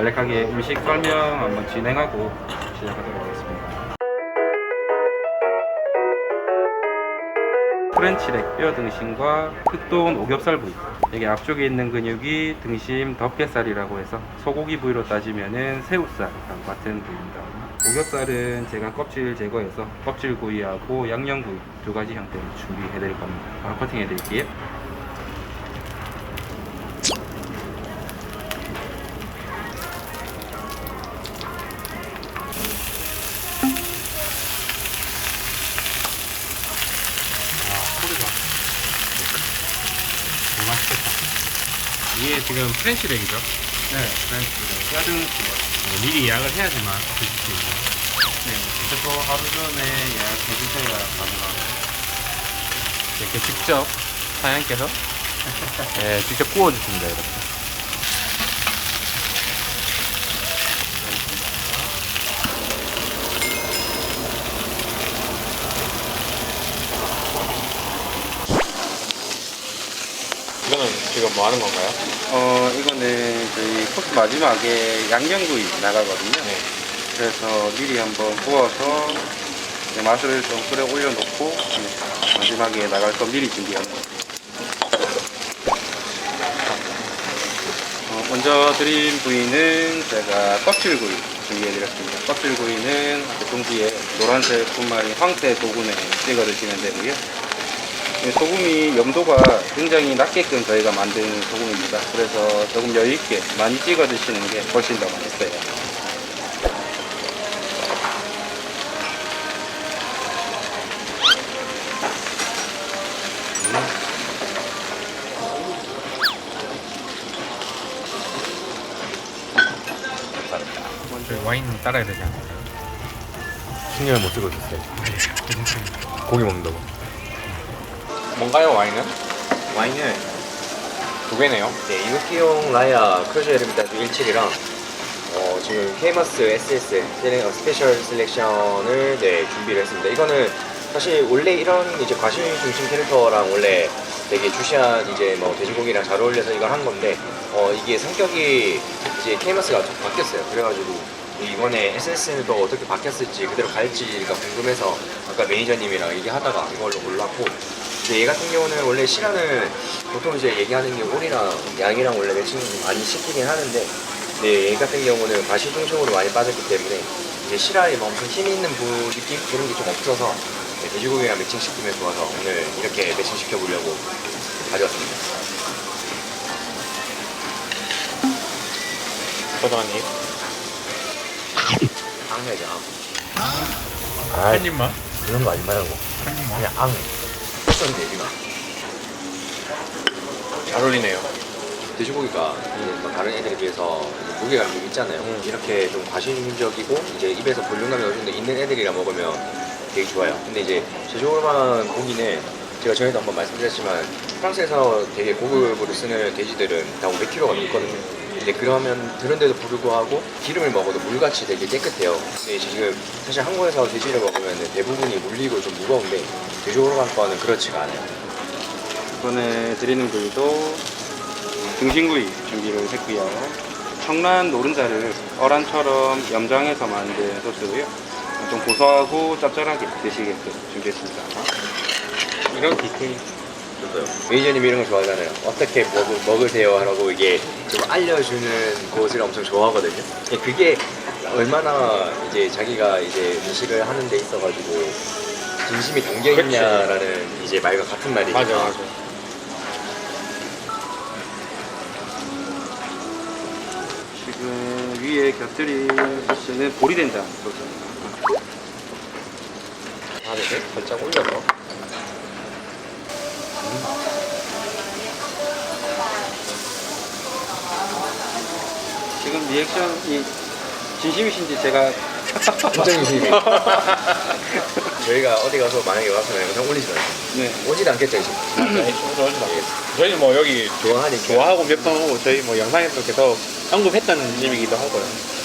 간략하게 음식 설명 한번 진행하고 시작하도록 하겠습니다. 프렌치렉 뼈 등심과 흑돈 오겹살 부위 여기 앞쪽에 있는 근육이 등심 덮개살이라고 해서 소고기 부위로 따지면은 새우살이랑 같은 부위입니다. 오겹살은 제가 껍질 제거해서 껍질 구이하고 양념 구이 두 가지 형태로 준비해 드릴 겁니다. 바로 커팅해 드릴게요. 이게 지금 프렌치렉이죠? 네, 프렌치렉 뼈 등심. 어, 미리 예약을 해야지만 드실 수 있는. 네, 최소 하루 전에 예약해 주셔야 가능하고. 이렇게 직접 사장님께서 예, 직접 구워주십니다, 이렇게. 이거는 지금 뭐 하는 건가요? 어, 이거는 저희 코스 마지막에 양념구이 나가거든요. 네. 그래서 미리 한번 구워서 이제 맛을 좀 끓여 올려놓고 마지막에 나갈 거 미리 준비합니다. 어, 먼저 드린 부위는 제가 껍질구이 준비해드렸습니다. 껍질구이는 동지에 노란색 분말이 황태 도군에 찍어 드시면 되고요. 이 소금이 염도가 굉장히 낮게끔 저희가 만든 소금입니다. 그래서 조금 여유있게 많이 찍어 드시는 게 훨씬 더 맛있어요. 와인 따라야 되지 않을까요? 신경을 못 쓰고 있었어요. 괜찮습니다. 고기 먹는다고. 뭔가요, 와인은? 와인은 두 개네요. 네, 이노키용 라야 크루저 에르미타주 17이랑 어, 지금 케이머스 SS 셀렉- 어, 스페셜 셀렉션을 네, 준비를 했습니다. 이거는 사실 원래 이런 이제 과실 중심 캐릭터랑 원래 되게 주시한 이제 뭐 돼지고기랑 잘 어울려서 이걸 한 건데 어, 이게 성격이 이제 케이머스가 좀 바뀌었어요. 그래가지고 이번에 SS도 어떻게 바뀌었을지 그대로 갈지가 궁금해서 아까 매니저님이랑 얘기하다가 이걸로 골랐고 근데 얘 같은 경우는 원래 시라는 보통 이제 얘기하는 게 홀이랑 양이랑 원래 매칭 많이 시키긴 하는데 근데 얘 같은 경우는 과시 중심으로 많이 빠졌기 때문에 이제 시라에 뭐 엄청 힘 있는 부 느낌 그런 게 좀 없어서 네, 돼지고기랑 매칭 시키면 좋아서 오늘 이렇게 매칭 시켜 보려고 가져왔습니다. 서장님. 앙해죠. 아, 한 입만? 그런 거 하지 말고. 한 입만? 그냥 앙. 어떤 돼지나 잘 어울리네요. 돼지고기가 뭐 다른 애들에 비해서 무게감이 좀 있잖아요. 음. 이렇게 좀 과실적이고 이제 입에서 볼륨감이 어느 정도 있는 애들이랑 먹으면 되게 좋아요. 근데 이제 제주오르만 고기는 제가 전에도 한번 말씀드렸지만 프랑스에서 되게 고급으로 쓰는 돼지들은 다 500kg가 넘거든요. 근데 그러면 그런데도 불구하고 기름을 먹어도 물같이 되게 깨끗해요. 근데 지금 사실 한국에서 돼지를 먹으면 대부분이 물리고 좀 무거운데 제주오르만 거는 그렇지가 않아요. 이번에 드리는 부위도 등심구이 준비를 했고요. 청란 노른자를 어란처럼 염장해서 만든 소스고요. 좀 고소하고 짭짤하게 드시게끔 준비했습니다. 이런 디테일. 저도요. 매니저님이 이런 거 좋아하잖아요. 어떻게 먹, 먹으세요? 라고 이게 좀 알려주는 것을 엄청 좋아하거든요. 근데 그게 얼마나 이제 자기가 이제 음식을 하는 데 있어가지고 진심이 담겨 있냐라는 이제 말과 같은 말이니까. 맞아, 맞아. 지금 위에 곁들인 소스는 보리된장 소스입니다. 아, 네. 살짝 올려서. 지금 리액션이 진심이신지 제가 유심히. 저희가 어디 가서 만약에 와서 영상 올리지 말고 네. 오지도 않겠죠 이제. 저희는 뭐 여기 좋아하니까. 좋아하고 몇번 오고 저희 뭐 영상에서 계속 언급했던 집이기도 하고요.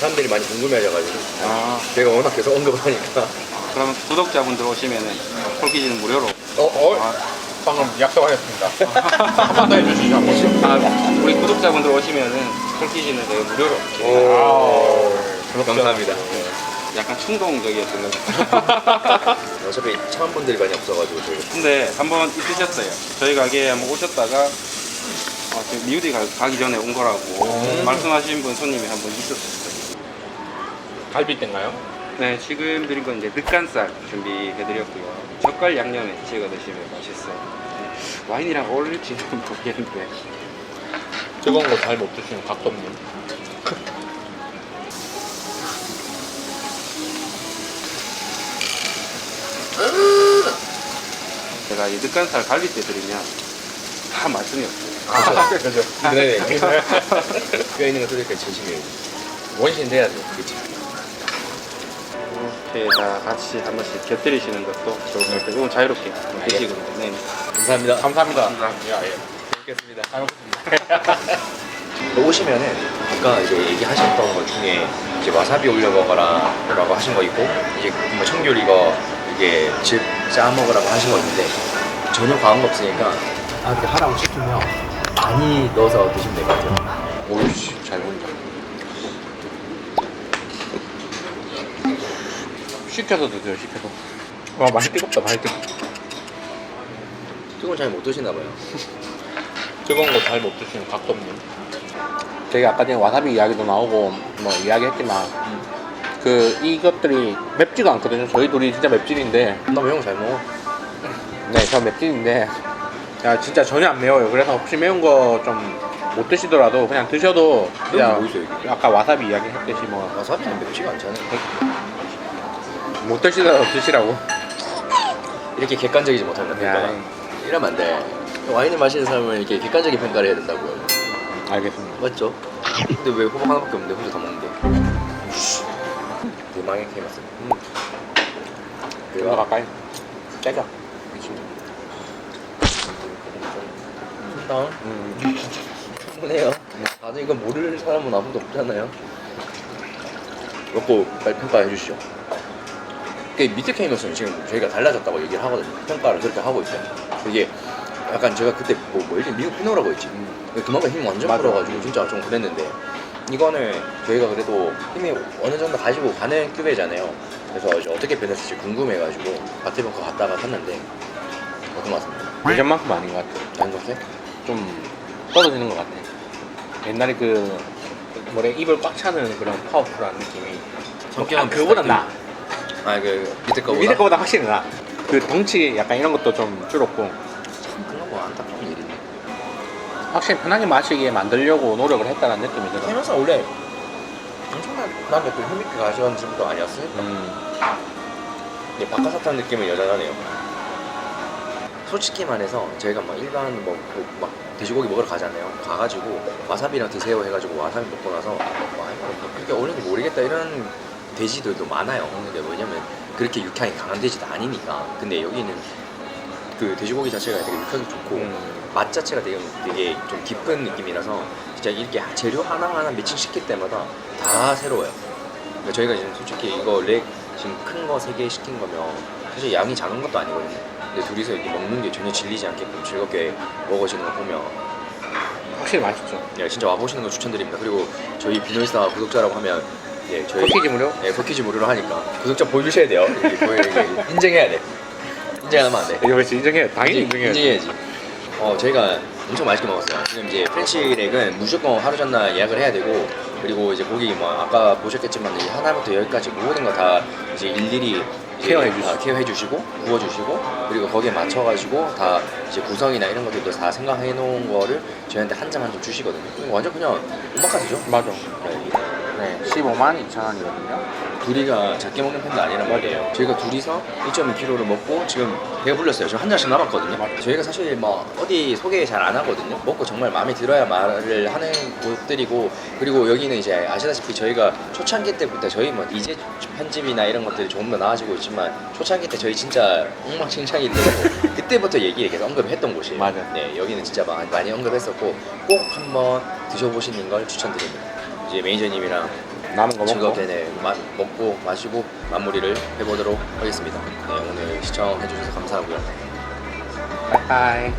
사람들이 많이 궁금해하셔가지고 아, 저희가 워낙 계속 언급을 하니까. 그럼 구독자분들 오시면은 폴키지는 무료로. 어, 어? 아, 방금 약속하셨습니다. 한 번 더 해주시죠, 한 번씩. 아, 우리 구독자분들 오시면은 폴키지는 저희 무료로. 아, 감사합니다. 약간 충동적이었던 것 같아요. 어차피 처음 분들이 많이 없어가지고 저희 근데 한번 있으셨어요. 저희 가게에 한번 오셨다가 어, 지금 미우디 가, 가기 전에 온 거라고 말씀하신 분 손님이 한 분 있었어요. 갈비뼈인가요? 네, 지금 드린 건 이제 늑간살 준비해드렸고요. 젓갈 양념에 찍어 드시면 맛있어요. 네, 와인이랑 어울릴지는 모르겠는데. 뜨거운 거 잘 못 드시는 각도님. 제가 이 늑간살 갈비뼈 드리면 다 말씀이 없어요. 아, 그죠. 네. 뼈 있는 거 뜯을 때 진심이에요. 원신 돼야죠. 그치. 이렇게 다 같이 한 번씩 곁들이시는 것도 좋을 것 같아요. 이건 자유롭게 드시고. 네. 감사합니다. 감사합니다. 감사합니다. 야, 예. 먹겠습니다. 잘 먹겠습니다. 오시면은 아까 이제 얘기하셨던 것 중에 이제 와사비 올려 먹어라라고 하신 거 있고 이제 뭐 청귤 이거 이게 즙짜 먹으라고 하신 거 있는데 전혀 과한 거 없으니까 아 이렇게 하라고 시키면 많이 넣어서 드시면 될 것 같아요. 오이씨, 잘 먹는다. 시켜서 드세요, 시켜서. 와, 많이 뜨겁다, 많이 뜨겁다. 뜨거운 잘못 드시나 봐요. 뜨거운 거 잘 못 드시는 각도님. 저희가 아까 전에 와사비 이야기도 나오고 뭐 이야기했지만 그 이것들이 맵지가 않거든요. 저희 둘이 진짜 맵찔인데 나 매운 거 잘 먹어. 네, 저 맵찔인데 야 진짜 전혀 안 매워요. 그래서 혹시 매운 거 좀 못 드시더라도 그냥 드셔도 매운 그냥 거뭐 있어요? 이게? 아까 와사비 이야기했듯이 뭐못 와사비는 맵지가 않잖아요. 드시더라도 드시라고. 이렇게 객관적이지 못한다. 평가가. 야, 이러면 안 돼. 와인을 마시는 사람은 이렇게 객관적인 평가를 해야 된다고요. 알겠습니다. 맞죠? 근데 왜 호박 하나밖에 없는데 혼자 다 먹는데? 대망의 케이마스. 음. 좀더 가까이. 짜자. 다운. 음. 충분해요. 다들 이거 모르는 사람은 아무도 없잖아요. 먹고 빨리 평가해 주시죠. 그 밑에 케이머스는 지금 저희가 달라졌다고 얘기를 하거든요. 평가를 그렇게 하고 있어요. 이게 약간 제가 그때 뭐 뭐였지 미국 피노라고 했지. 근데 그만큼 힘 완전 맞아. 풀어가지고 진짜 좀 그랬는데 이거는 저희가 그래도 힘이 어느 정도 가지고 가는 급이잖아요. 그래서 이제 어떻게 변했을지 궁금해가지고 거 갔다가 샀는데 어떤 것 같습니다. 예전만큼 아닌 것 같아요. 안 좋게? 좀 떨어지는 것 같아. 옛날에 그 뭐래 입을 꽉 차는 그런 파워풀한 느낌이 성격은 아, 그거보다 나. 아 그 밑에 거보다 밑에 거보다 확실히 나. 그 덩치 약간 이런 것도 좀 줄었고 그런 거 안타까운 일인데. 확실히 편하게 마시게 만들려고 노력을 했다는 느낌이 들어. 해면서 원래 엄청나게 또 힘있게 가져간 집도 아니었어요? 음, 근데 바카사탕 느낌은 여전하네요. 솔직히 말해서 저희가 막 일반 뭐막 돼지고기 먹으러 가잖아요. 가가지고 와사비랑 드세요 해가지고 와사비 먹고 나서 와 이거 그렇게 어울리는 거 모르겠다 이런 돼지들도 많아요. 근데 뭐냐면 그렇게 육향이 강한 돼지도 아니니까. 근데 여기는 그 돼지고기 자체가 되게 육향이 좋고 음. 맛 자체가 되게, 되게 좀 깊은 느낌이라서 진짜 이렇게 재료 하나 하나 매칭 시킬 때마다 다 새로워요. 그러니까 저희가 지금 솔직히 이거 렉 지금 큰 거 세 개 시킨 거면 사실 양이 작은 것도 아니거든요. 근데 둘이서 이렇게 먹는 게 전혀 질리지 않게끔 즐겁게 먹어지는 거 보면 확실히 맛있죠. 예, 진짜 와보시는 거 추천드립니다. 그리고 저희 비노이스타 구독자라고 하면 예, 저희 커피지 무료? 예, 버키지 무료로 하니까 구독자 보여주셔야 돼요. 보여, 인증해야 돼. 인증하면 안 돼. 이거 벌써 인정해. 당연히 인정해야지. 인증해야지. 어, 저희가 엄청 맛있게 먹었어요. 지금 이제 프렌치렉은 무조건 하루 전날 예약을 해야 되고 그리고 이제 고기 뭐 아까 보셨겠지만 이제 하나부터 열까지 모든 거 다 이제 일일이 이제 케어해 주시고. 다 케어해 주시고 구워 주시고 그리고 거기에 맞춰 가지고 다 이제 구성이나 이런 것들도 다 생각해 놓은 거를 저희한테 한 점 한 점 주시거든요. 완전 그냥 오마카세죠. 맞아. 네. 네, 15만 2천 원이거든요. 둘이가 작게 먹는 편도 아니란 말이에요. 저희가 둘이서 1.2kg를 먹고 지금 배가 불렀어요. 지금 한 잔씩 남았거든요. 저희가 사실 뭐 어디 소개 잘 안 하거든요. 먹고 정말 마음에 들어야 말을 하는 곳들이고 그리고 여기는 이제 아시다시피 저희가 초창기 때부터 저희 뭐 이제 편집이나 이런 것들이 조금 더 나아지고 있지만 초창기 때 저희 진짜 엉망진창일 때도 그때부터 얘기를 계속 언급을 했던 곳이에요. 맞아. 네, 여기는 진짜 많이, 많이 언급했었고 꼭 한번 드셔보시는 걸 추천드립니다. 이제 매니저님이랑 남은 거 즐겁게 네, 마- 먹고 마시고 마무리를 해보도록 하겠습니다. 네, 오늘 시청해주셔서 감사하고요. 바이바이